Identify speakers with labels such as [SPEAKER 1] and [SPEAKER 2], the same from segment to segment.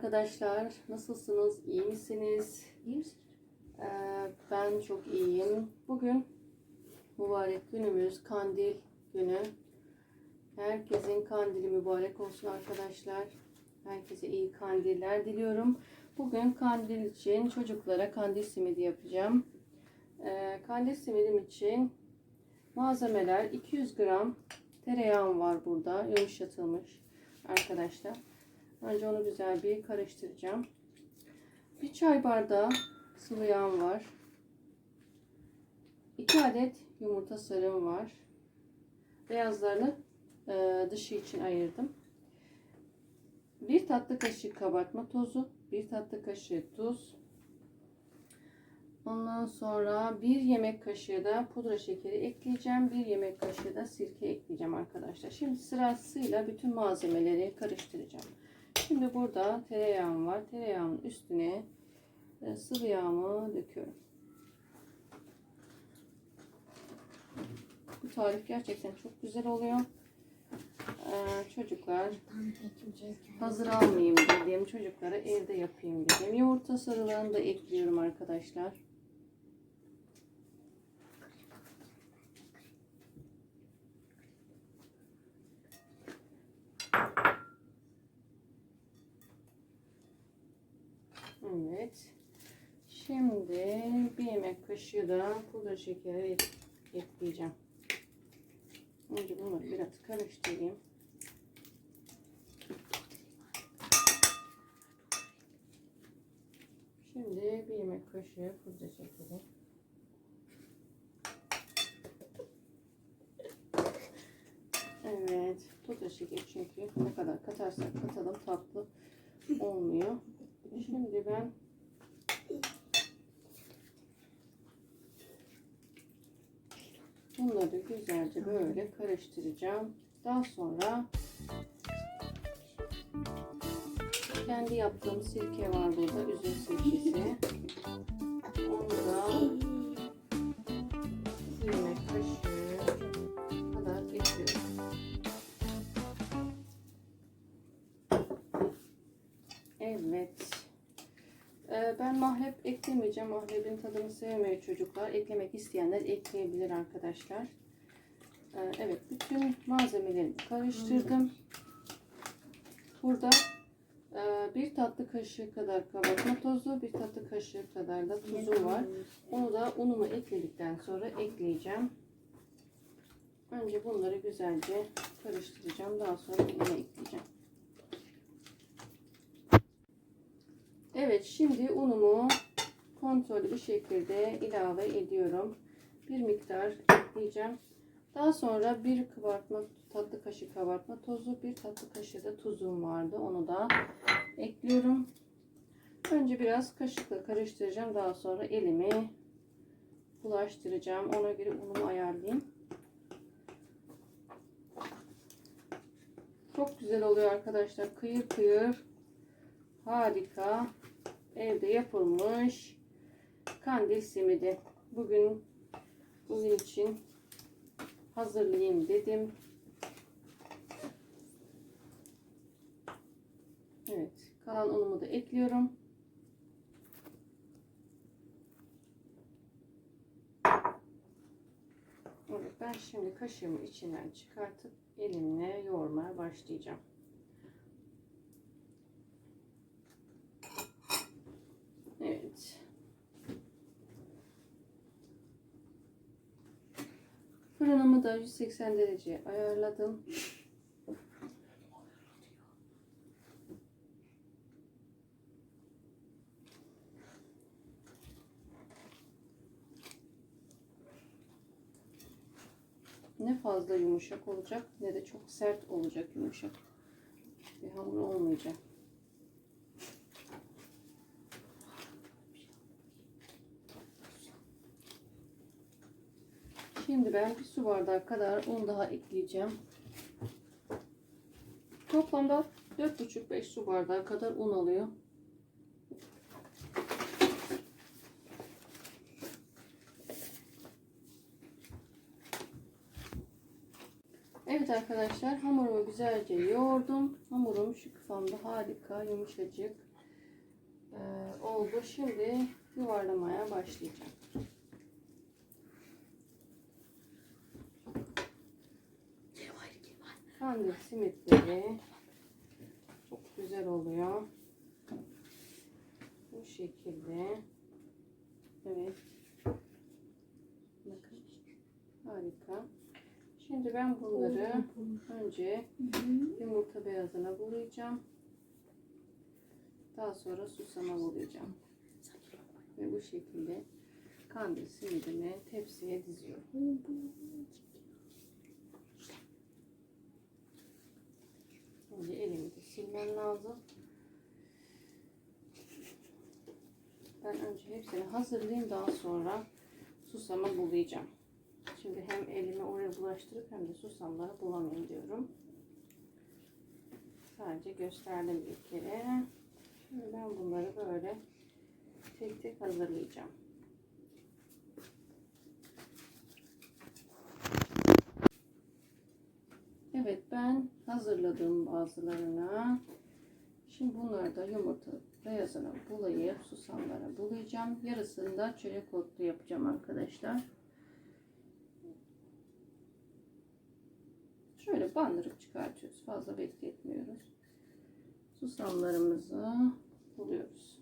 [SPEAKER 1] arkadaşlar. Nasılsınız? İyi misiniz?
[SPEAKER 2] İyi?
[SPEAKER 1] Ee, ben çok iyiyim. Bugün mübarek günümüz, kandil günü. Herkesin kandili mübarek olsun arkadaşlar. Herkese iyi kandiller diliyorum. Bugün kandil için çocuklara kandil simidi yapacağım. Ee, kandil simidim için malzemeler 200 gram tereyağım var burada. Yumuşatılmış arkadaşlar. Önce onu güzel bir karıştıracağım. Bir çay bardağı sıvı yağım var. 2 adet yumurta sarım var. Beyazlarını e, dışı için ayırdım. 1 tatlı kaşığı kabartma tozu, 1 tatlı kaşığı tuz. Ondan sonra 1 yemek kaşığı da pudra şekeri ekleyeceğim. 1 yemek kaşığı da sirke ekleyeceğim arkadaşlar. Şimdi sırasıyla bütün malzemeleri karıştıracağım. Şimdi burada tereyağım var. Tereyağımın üstüne e, sıvı yağımı döküyorum. Bu tarif gerçekten çok güzel oluyor. Ee, çocuklar hazır almayayım dediğim çocuklara evde yapayım dedim. Yumurta sarılarını da ekliyorum arkadaşlar. Evet. Şimdi bir yemek kaşığı da pudra şekeri ekleyeceğim. Önce bunları biraz karıştırayım. Şimdi bir yemek kaşığı pudra şekeri. Evet, pudra şekeri çünkü ne kadar katarsak katalım tatlı olmuyor. Şimdi ben bunları güzelce böyle karıştıracağım. Daha sonra kendi yaptığım sirke var burada. Üzüm sirkesi. Onu da yemek kaşığı kadar ekliyorum. Evet. Ee, ben mahlep eklemeyeceğim. Mahlebin tadını sevmiyor çocuklar. Eklemek isteyenler ekleyebilir arkadaşlar. Ee, evet. Bütün malzemeleri karıştırdım. Burada e, bir tatlı kaşığı kadar kabartma tozu, bir tatlı kaşığı kadar da tuzu var. Onu da unumu ekledikten sonra ekleyeceğim. Önce bunları güzelce karıştıracağım. Daha sonra unu ekleyeceğim. Evet şimdi unumu kontrollü bir şekilde ilave ediyorum. Bir miktar ekleyeceğim. Daha sonra bir kabartma tatlı kaşığı kabartma tozu, bir tatlı kaşığı da tuzum vardı. Onu da ekliyorum. Önce biraz kaşıkla karıştıracağım. Daha sonra elimi bulaştıracağım. Ona göre unumu ayarlayayım. Çok güzel oluyor arkadaşlar. Kıyır kıyır. Harika. Evde yapılmış kandil simidi. Bugün bugün için hazırlayayım dedim. Evet. Kalan unumu da ekliyorum. Evet, ben şimdi kaşığımı içinden çıkartıp elimle yoğurmaya başlayacağım. Evet. Da 180 derece ayarladım. Ne fazla yumuşak olacak ne de çok sert olacak yumuşak. Bir hamur olmayacak. Şimdi ben bir su bardağı kadar un daha ekleyeceğim. Toplamda 4,5-5 su bardağı kadar un alıyor. Evet arkadaşlar hamurumu güzelce yoğurdum. Hamurum şu kıvamda harika yumuşacık. oldu. Şimdi yuvarlamaya başlayacağım. Kandil simitleri çok güzel oluyor. Bu şekilde. Evet. Bakın. Harika. Şimdi ben bunları önce yumurta beyazına bulayacağım. Daha sonra susama bulayacağım. Ve bu şekilde kandil simidimi tepsiye diziyorum. Önce elimi de silmem lazım. Ben önce hepsini hazırlayayım daha sonra susamı bulayacağım. Şimdi hem elimi oraya bulaştırıp hem de susamları bulamayayım diyorum. Sadece gösterdim bir kere. Şimdi ben bunları böyle tek tek hazırlayacağım. Evet ben hazırladım bazılarına. Şimdi bunları da yumurta beyazına bulayıp susamlara bulayacağım. Yarısını da çörek otlu yapacağım arkadaşlar. Şöyle bandırıp çıkartıyoruz. Fazla bekletmiyoruz. Susamlarımızı buluyoruz.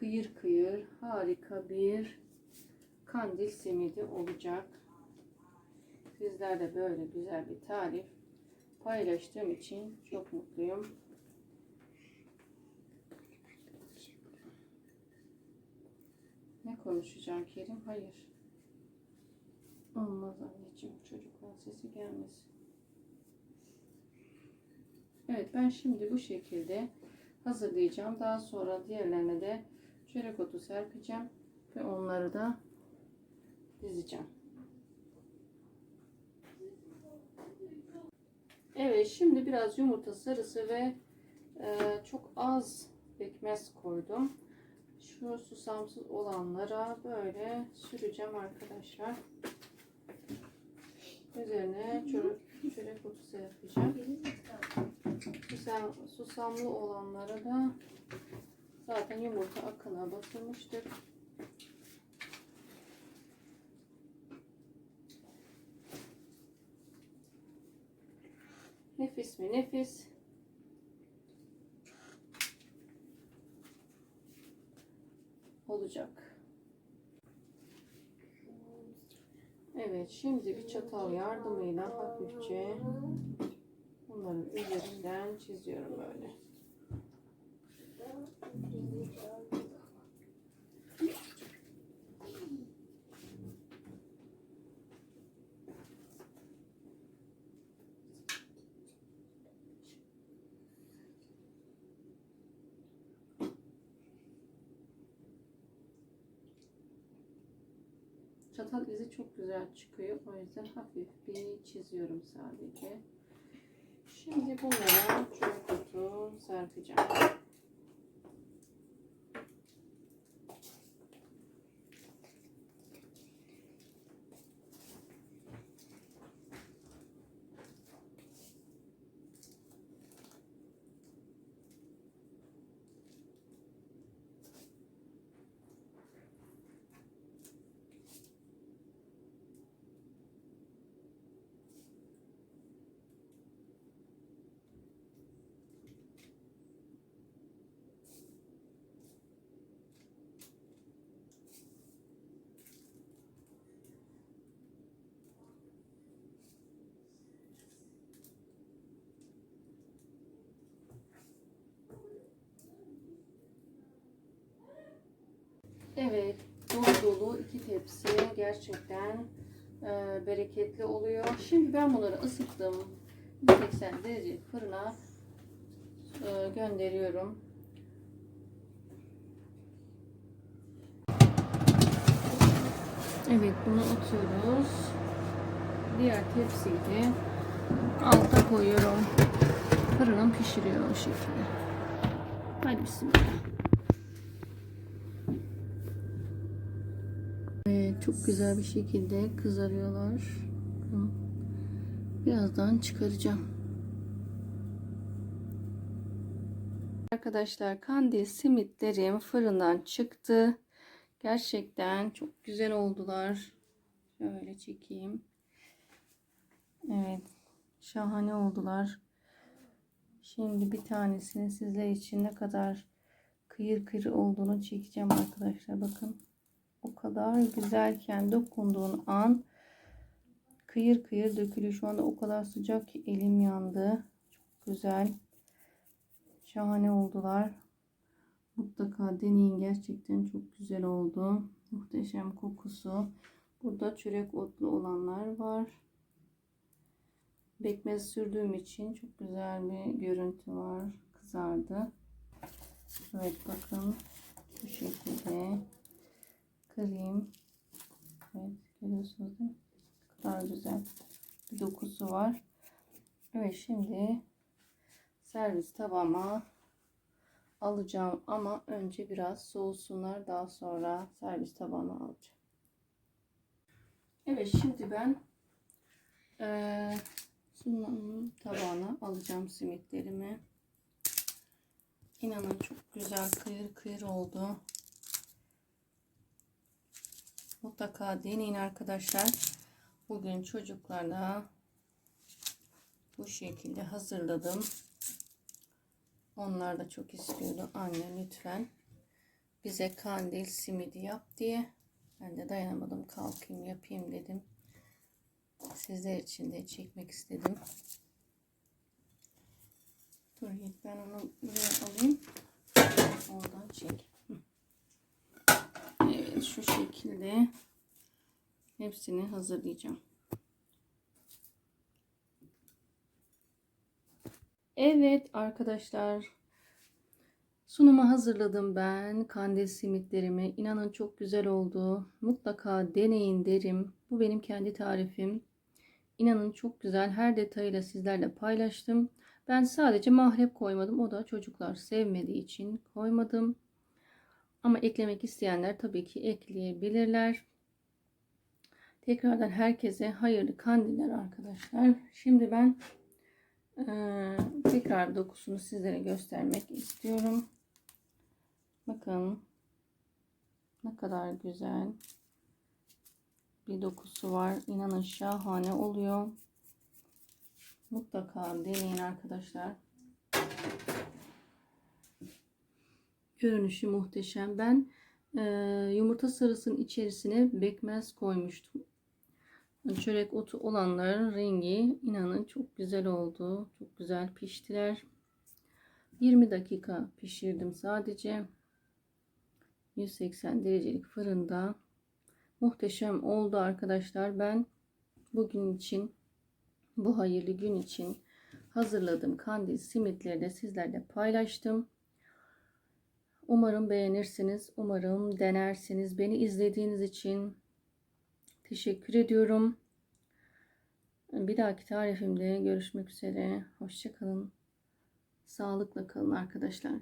[SPEAKER 1] Kıyır kıyır harika bir kandil simidi olacak. Sizlerle böyle güzel bir tarif paylaştığım için çok mutluyum. Ne konuşacağım Kerim? Hayır. Olmaz anneciğim. Çocuklar sesi gelmesin. Evet ben şimdi bu şekilde hazırlayacağım. Daha sonra diğerlerine de çörek otu serpeceğim. Ve onları da dizeceğim. Evet şimdi biraz yumurta sarısı ve e, çok az pekmez koydum. Şu susamsız olanlara böyle süreceğim arkadaşlar. Üzerine çörek, çörek otu serpeceğim. Susam, susamlı olanlara da zaten yumurta akına batırmıştık. Nefis mi nefis. Olacak. Evet şimdi bir çatal yardımıyla hafifçe bunların üzerinden çiziyorum böyle. Çatal izi çok güzel çıkıyor. O yüzden hafif bir çiziyorum sadece. Şimdi bunlara çörek otu serpeceğim. Evet, dolu dolu iki tepsi gerçekten e, bereketli oluyor. Şimdi ben bunları ısıttım. 180 derece fırına e, gönderiyorum. Evet, bunu atıyoruz. Diğer tepsiyi de alta koyuyorum. Fırınım pişiriyor o şekilde. Hadi bismillah. Çok güzel bir şekilde kızarıyorlar. Birazdan çıkaracağım. Arkadaşlar kandil simitlerim fırından çıktı. Gerçekten çok güzel oldular. Şöyle çekeyim. Evet. Şahane oldular. Şimdi bir tanesini sizler için ne kadar kıyır kıyır olduğunu çekeceğim arkadaşlar. Bakın. O kadar güzelken dokunduğun an kıyır kıyır dökülüyor. Şu anda o kadar sıcak ki elim yandı. Çok güzel. Şahane oldular. Mutlaka deneyin. Gerçekten çok güzel oldu. Muhteşem kokusu. Burada çörek otlu olanlar var. Bekmez sürdüğüm için çok güzel bir görüntü var. Kızardı. Evet bakın. Bu şekilde. Kırayım. Evet görüyorsunuz değil mi? Kadar güzel bir dokusu var. Evet şimdi servis tabağıma alacağım ama önce biraz soğusunlar daha sonra servis tabağıma alacağım. Evet şimdi ben eee sunum tabağına alacağım simitlerimi. İnanın çok güzel kıyır kıyır oldu. Mutlaka deneyin arkadaşlar. Bugün çocuklarla bu şekilde hazırladım. Onlar da çok istiyordu. Anne lütfen bize kandil simidi yap diye. Ben de dayanamadım. Kalkayım yapayım dedim. Sizler için de çekmek istedim. Dur Yiğit ben onu buraya alayım. Oradan çek. Şu şekilde hepsini hazırlayacağım. Evet arkadaşlar sunumu hazırladım ben kandil simitlerimi. İnanın çok güzel oldu. Mutlaka deneyin derim. Bu benim kendi tarifim. İnanın çok güzel. Her detayıyla sizlerle paylaştım. Ben sadece mahrep koymadım. O da çocuklar sevmediği için koymadım ama eklemek isteyenler tabii ki ekleyebilirler tekrardan herkese hayırlı kandiller arkadaşlar şimdi ben ee, tekrar dokusunu sizlere göstermek istiyorum. Bakın ne kadar güzel bir dokusu var. İnanın şahane oluyor. Mutlaka deneyin arkadaşlar. Görünüşü muhteşem. Ben e, yumurta sarısının içerisine bekmez koymuştum. Çörek otu olanların rengi inanın çok güzel oldu. Çok güzel piştiler. 20 dakika pişirdim sadece. 180 derecelik fırında. Muhteşem oldu arkadaşlar. Ben bugün için bu hayırlı gün için hazırladığım kandil simitleri de sizlerle paylaştım. Umarım beğenirsiniz. Umarım denersiniz. Beni izlediğiniz için Teşekkür ediyorum. Bir dahaki tarifimde görüşmek üzere. Hoşçakalın. Sağlıkla kalın arkadaşlar.